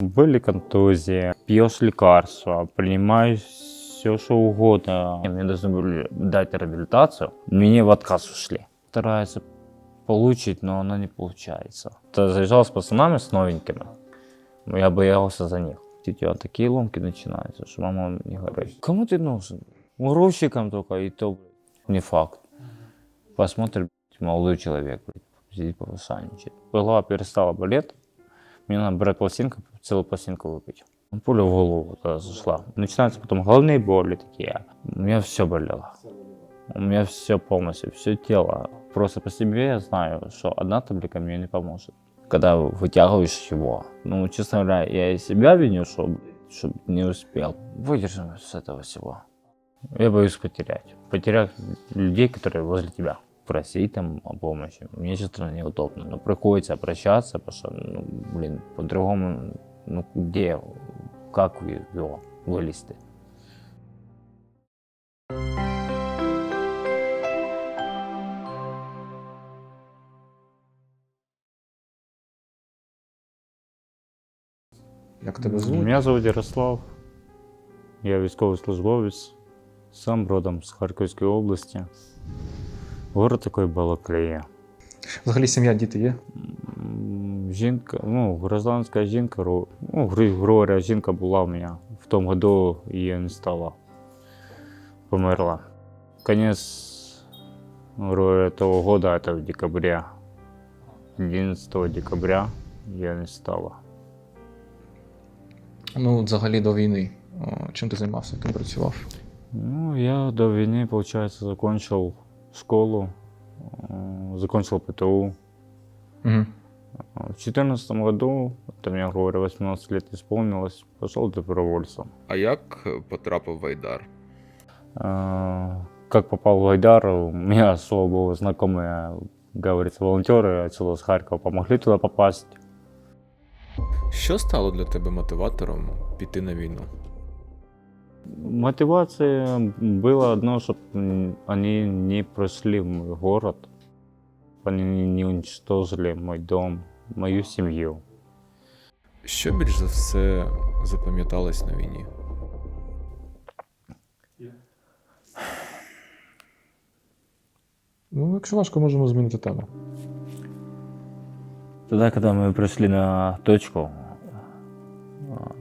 Были контузии, пьешь лекарства, принимаешь все, что угодно. Мне должны были дать реабилитацию, мне в отказ ушли. Стараются получить, но она не получается. Ты заезжал с пацанами, с новенькими, я боялся за них. У тебя такие ломки начинаются, что мама не говорит, кому ты нужен? Грузчикам только, и то не факт. Посмотрит блядь, молодой человек, сидит повышанничает. Голова перестала болеть, мне надо брать пластинку, целую пластинку выпить. Пуля в голову тогда зашла. Начинаются потом головные боли такие. У меня все болело. У меня все полностью, все тело. Просто по себе я знаю, что одна таблетка мне не поможет. Когда вытягиваешь его, ну, честно говоря, я и себя виню, что чтобы не успел. Выдержим с этого всего. Я боюсь потерять. Потерять людей, которые возле тебя. Просить там о помощи. Мне честно неудобно. Но приходится обращаться, потому что, ну, блин, по-другому, ну, где, как его вылезти? Як тебе звуть? Меня зовут Ярослав. Я військовослужбовець, сам родом з Харківської області. Город такий Балаклея. Взагалі сім'я, діти є? М, Жінка, ну, гражданська жінка, ро- ну, грубо говоря, жінка була у мене. В тому году її не стало. Померла. Конец грубо говоря, того года, это в декабре. 11 декабря я не стало. Ну, взагалі до війни. О, Чим ти займався, ким працював? Ну, я до войны, получается, закончил школу, э, закончил ПТУ. Угу. В 2014 году, это мне, грубо говоря, 18 лет исполнилось, пошел добровольцем. А як потрапив в Айдар? Э, Как попал в Айдар, у меня, слава богу, знакомые, говорится, волонтеры отсюда с Харькова помогли туда попасть. Що стало для тебе мотиватором піти на війну? Мотивация была одно, чтобы они не прошли в мой город, они не уничтожили мой дом, мою семью. Що більш за все запам'яталось на війні? Ну, якщо важко, можемо змінити тему. Тогда, когда мы пришли на точку, а,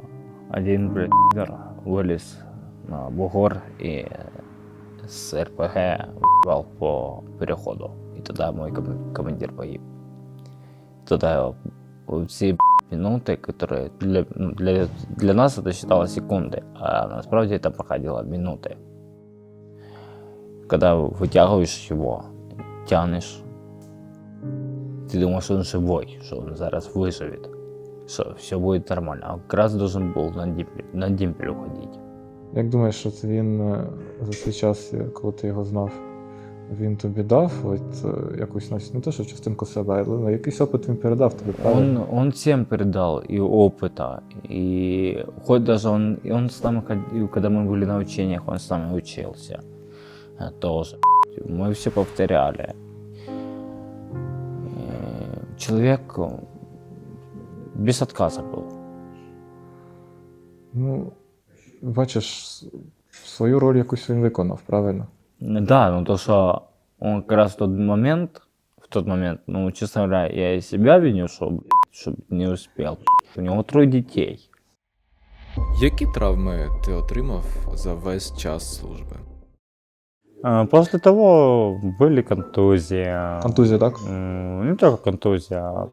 один блядь, пидор вылез на бугор и с РПГ въебал по переходу. И тогда мой ком- командир погиб. Тогда все блядь, минуты, которые для, ну, для, для нас это считалось секунды, а насправді это проходило минуты. Когда вытягиваешь его, тянешь, ты думаешь, что он живой, что он зараз выживет, что все будет нормально. А как раз должен был на демпель, на демпель уходить. Як думаєш, що це він е, за цей час, е, коли ти його знав, він тобі дав от, е, якусь навіть не те, що частинку себе, але ну, якийсь опит він передав тобі, правильно? Он, он всем передал и опыта, и хоть даже он, и он с нами ходил, когда мы были на учениях, он с нами учился э, тоже. Мы все повторяли. Э, Человек э, без отказа был. Ну, бачиш, с- свою роль якусь він виконав, правильно? Да, ну то, что он как раз в тот момент, в тот момент, ну, честно говоря, я и себя виню, что, блядь, что не успел. У него трое детей. Які травми ти отримав за весь час служби? А, После того были контузии. Контузія, так? М, Не только контузия, а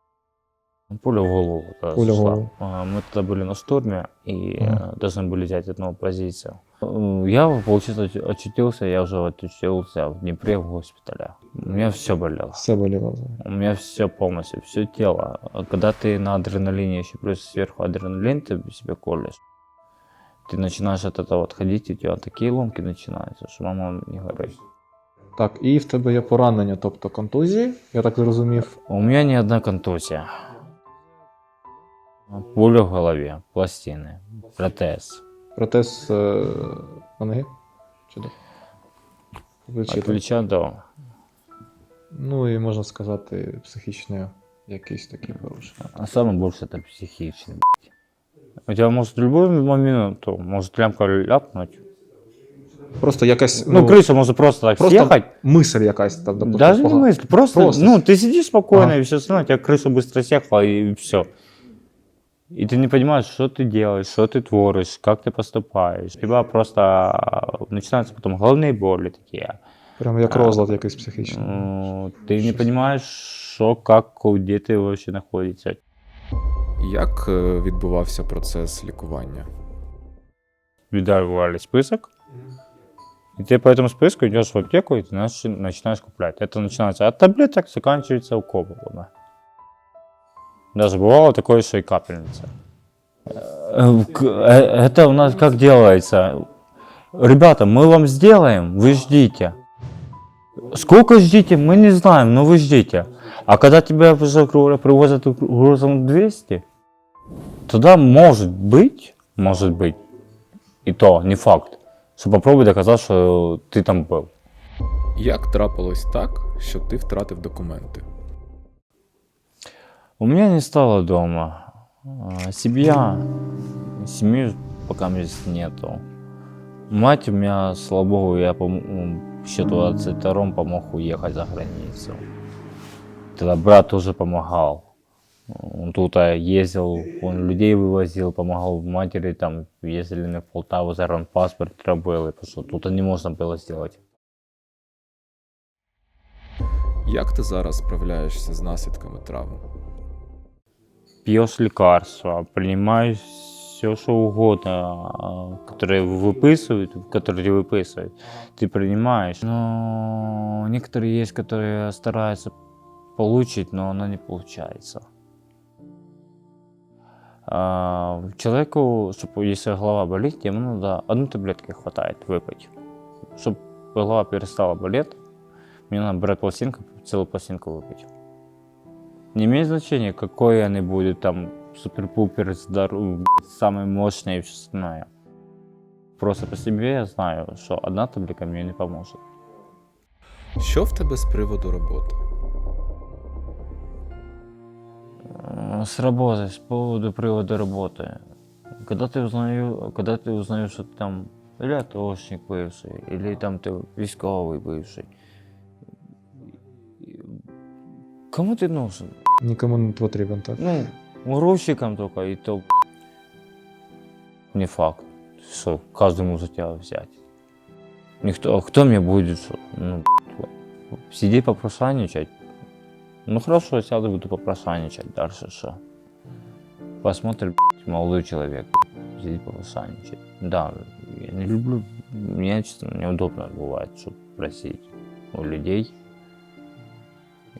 пуля в голову. тогда Пуля в зашла. голову. А, Мы тогда были на штурме и Мгм. э, должны были взять одну позицию. Э, Я, получается, оч- очутился, я уже очутился в Днепре в госпитале. У меня все болело. Все боліло. У меня все полностью, все тело. А Когда ты на адреналине, еще плюс сверху адреналин ты себе колешь, ты начинаешь от этого отходить, и у тебя такие ломки начинаются, что мама не говорит. Так, і в тебе є поранення, тобто контузії, я так зрозумів. У меня не одна контузия. Пуля в голове, пластины, протез. Протез е, на ноги? Чи де? Плечі, От так? плеча до. Ну і можна сказати, психічне якісь такі порушення. А самое больше это психичный. У тебя может в любой момент может лямка ляпнуть. Просто якась Ну, крыса может просто так просто съехать. мисль якась там. допустим, Даже не погана. мысль, просто, Просто. ну, ты сидишь спокойно, Ага. и все остальное, у тебя крыша быстро съехала, и все. И ты не понимаешь, что ты делаешь, что ты творишь, как ты поступаешь. У тебя просто а, начинаются потом головные боли такие. Прям як розлад якийсь психічний. М, Ты не понимаешь, что, как, где ты вообще находишься. Як е, відбувався процес лікування? Выдавали список, и ты по этому списку идешь в аптеку, и ты начи- начинаешь куплять. Это начинается от таблеток, заканчивается уколами. Даже бывало такое, что и капельница. Э, к- э, Это у нас как делается? Ребята, мы вам сделаем, вы ждите. Сколько ждите, мы не знаем, но вы ждите. А когда тебя уже грубо говоря, привозят грузом 200, тогда может быть, может быть, и то не факт, что попробуй доказать, что ты там был. Як трапилось так, що ти втратив документи? У меня не стало дома. Семья. Семьи пока здесь нету. Мать у меня, слава богу, я счету 22 помог уехать за границу. Тогда брат тоже помогал. Он тут ездил, он людей вывозил, помогал матери, там ездили на Полтаву, за паспорт требовали, потому что тут не можно было сделать. Як ти зараз справляєшся з наслідками травм? пьешь лекарства, принимаешь все, что угодно, а, которые выписывают, которые тебе выписывают, ты принимаешь. Но некоторые есть, которые стараются получить, но оно не получается. А, человеку, чтобы если голова болит, ему надо одну таблетки хватает выпить. Чтобы голова перестала болеть, мне надо брать пластинку, целую пластинку выпить. Не имеет значения, какой они будут там супер-пупер здоровый, самый мощный и все остальное. Просто по себе я знаю, что одна таблетка мне не поможет. Що в тебе з приводу роботи? Э, С работы, с поводу привода работы. Когда ты узнаю, когда ты узнаешь, что ты там или атошник бывший, или там ты військовый бывший, кому ты нужен? Нікому не потрібен, так? Ну, грузчикам только, и то не факт, что каждому за тебя взять. Никто, кто мне будет, что, ну, сидеть попрошайничать? Ну хорошо, сяду, буду попрошайничать, дальше что? Посмотрит молодой человек, сидит попрошайничать. Да, я не люблю, мне честно неудобно бывает, чтобы просить у людей.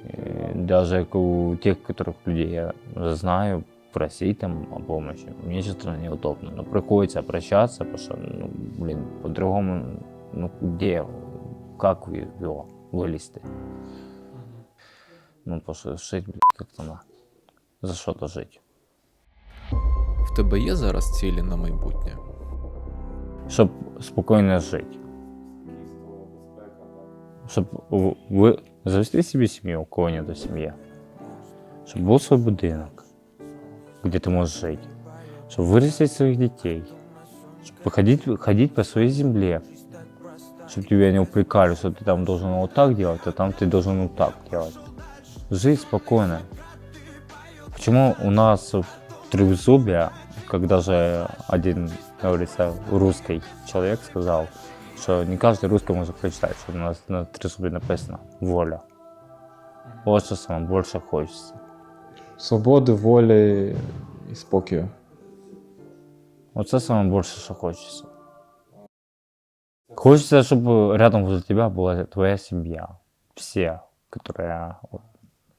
Э, Даже у тех, которых людей я знаю, просить там о помощи, мне честно неудобно. Но приходится обращаться, потому что, ну, блин, по-другому, ну, где, как вы- его вылезти? Ну, потому что жить, блин, как-то надо. За что-то жить. В тебе є зараз цілі на майбутнє? Щоб спокійно жити. Щоб в- ви завести собі сім'ю, у кого нет сім'ї. Щоб був свій будинок, де ти можеш жити. Щоб виростити своїх дітей. Щоб ходити, ходить по своїй землі. Щоб тебя не упрекали, что ты там должен вот так делать, а там ты должен вот так делать. Жить спокойно. Почему у нас в Трехзубе, когда же один, говорится, русский человек сказал, что не каждый русский может прочитать, что у нас на Трехзубе написано «воля». Вот что самое больше хочется. Свободи, волі і спокою. Вот это самое больше, что хочется. Хочется, чтобы рядом возле тебя была твоя семья. Все, которые вот,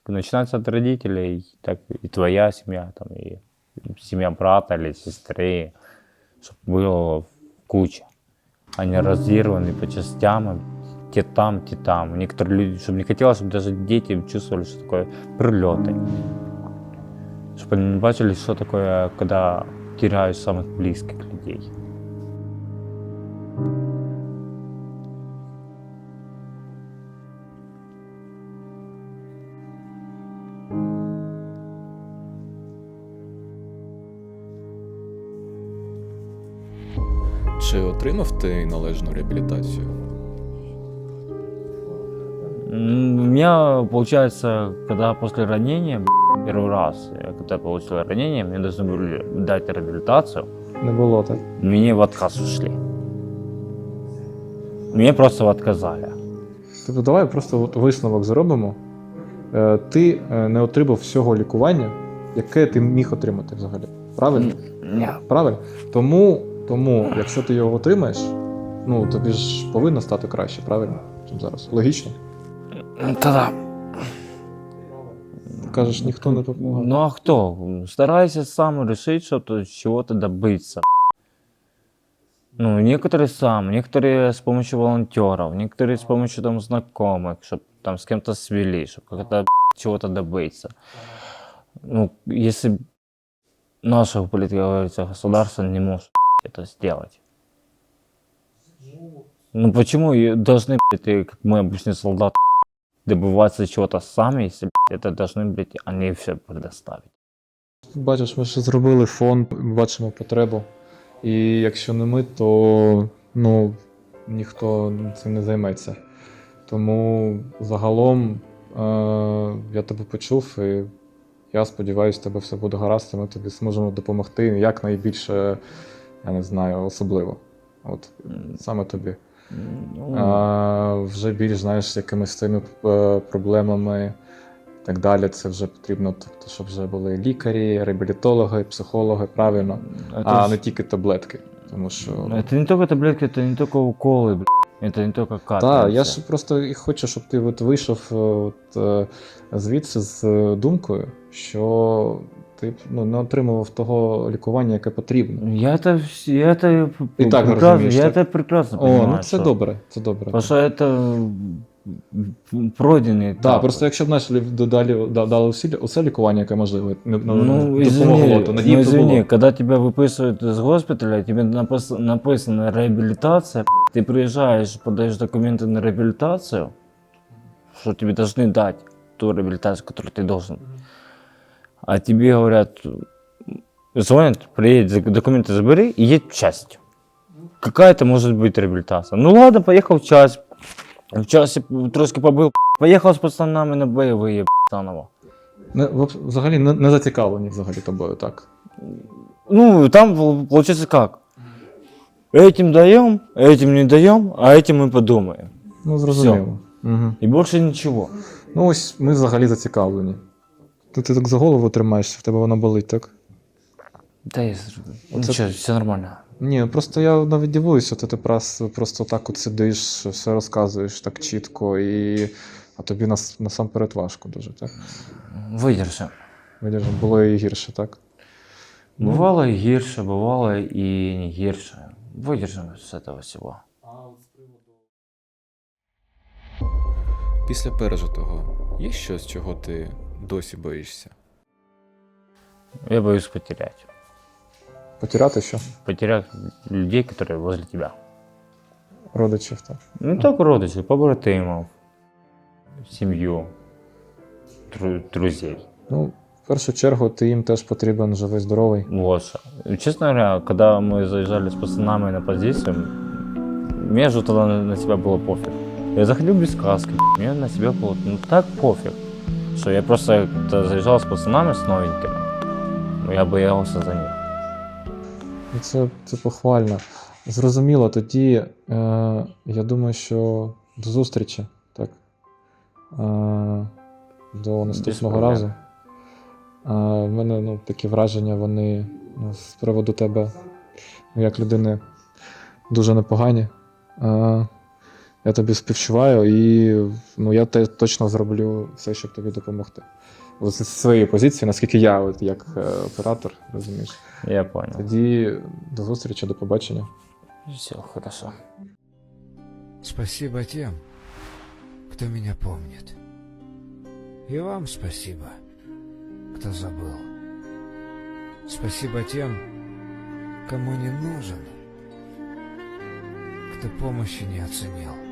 начинаются от родителей, так и твоя семья, там, и семья брата или сестры, чтобы было куча, а не разъерваны по частям, те там, те там. Некоторые люди, чтобы не хотелось, чтобы даже дети чувствовали, что такое прилеты. Чтобы они не бачили, что такое, когда теряют самых близких людей. Чи отримав ти належну реабілітацію? М, У меня, получается, когда после ранения, б***ь, первый раз, я когда получил ранение, мне должны были дать реабилитацию, Не було так. мне в отказ ушли. Мне просто отказали. Тобто давай просто от висновок зробимо. Е, Ти е, не отримав всього лікування, яке ти міг отримати взагалі. Правильно? Ні. Правильно? Тому, тому, якщо ти його отримаєш, ну тобі ж повинно стати краще, правильно? Чим зараз. Логічно. Тогда. Кажеш, ніхто не допомагає. Ну а кто? Старайся сам решить что-то, чего-то добыться. Ну, некоторые сам, некоторые с помощью волонтеров, некоторые с помощью там знакомых, чтобы там с кем-то свели, чтобы как-то чего-то добыться. Ну, если нашего политика, говорится, государство не может это сделать. Ну почему и должны, блядь, и, как мы обычные солдаты, добиваться чего-то сами, если блядь, это должны, блядь, они все предоставить. Бачиш, ми ще зробили фонд, бачимо потребу. І якщо не ми, то ну, ніхто цим не займеться. Тому загалом е- я тебе почув, і я сподіваюся, тебе все буде гаразд, і ми тобі зможемо допомогти якнайбільше, я не знаю, особливо. От саме тобі. Ну, А, вже більш знаєш, якимись цими е, проблемами і так далі. Це вже потрібно, тобто, щоб вже були лікарі, реабілітологи, психологи, правильно, это, а ж- не тільки таблетки. Тому що. это не только таблетки, это не только уколы, блядь. Это не только капельницы. Так, я ж просто і хочу, щоб ти от вийшов е, от, е, звідси з е, думкою, що ти ну, не отримував того лікування, яке потрібно. Я это, вс- я это п- І так прекрасно, розумієш, я так? это прекрасно О, понимаю. ну це что- добре, це добре. Потому что это м, пройденный Так, этап. просто якщо б знаєш, лі- додалі да- дали усі- усе лікування, яке можливе, не, не- Ну, не извини, допомогло, то надії ну, б не извини, було. когда тебя выписывают из госпиталя, тебе напис- написано реабилитация, ты приезжаешь, подаешь документы на реабилитацию, что тебе должны дать ту реабилитацию, которую ты должен. А тебе говорят, звонят, приедь, зак- документы забери и едь в часть. Какая это может быть реабилитация? Ну ладно, поехал в часть, в части трошки побыл, поехал с пацанами на боевые, заново. Не, в- взагалі не, не зацікавлені взагалі тобою, так. Ну, там пол- получается как? Этим даем, этим не даем, а этим мы подумаем. Ну, зрозуміло. Угу. И больше ничего. Ну, ось ми взагалі зацікавлені. Ти, ти так за голову тримаєшся, в тебе вона болить, так? Да, я... Вот Ничего, все нормально. Ні, просто я навіть дивуюся, ти, ти прос- просто так от сидиш, все розказуєш так чітко, і... а тобі нас, насамперед важко дуже, так? Выдержим. Видиш, було і гірше, так? Бывало и гирше, бывало и не гирше. Выдержим с этого всего. Після пережитого є щось, чого ти досі боїшся? Я боюсь потерять. Потеряти що? Потерять людей, которые возле тебя. Родичів, так. Не только родичей, побратимов, семью, дру- друзей. Ну, в першу чергу, ти їм теж потрібен живий, здоровий. Вот. Честно говоря, когда мы заезжали с пацанами на позицию, мне же тогда на, на себя было пофиг. Я заходил без каски, мне на себя было ну, так пофиг, что я просто заезжал с пацанами, с новенькими, ну, я боялся за них. Це, це похвально. Зрозуміло, тоді е, я думаю, що до зустрічі, так? Е, до наступного разу. Е, в мене ну, такі враження, вони ну, з приводу тебе, ну, як людини, дуже непогані. Е, я тобі співчуваю і ну, я те, точно зроблю все, щоб тобі допомогти. З своєї позиції, наскільки я, от, як е, оператор, розумієш. Я понял. Тоді до зустрічі, до побачення. Все хорошо. Спасибо тем, кто меня помнит. И вам спасибо, кто забыл. Спасибо тем, кому не нужен, кто помощи не оценил.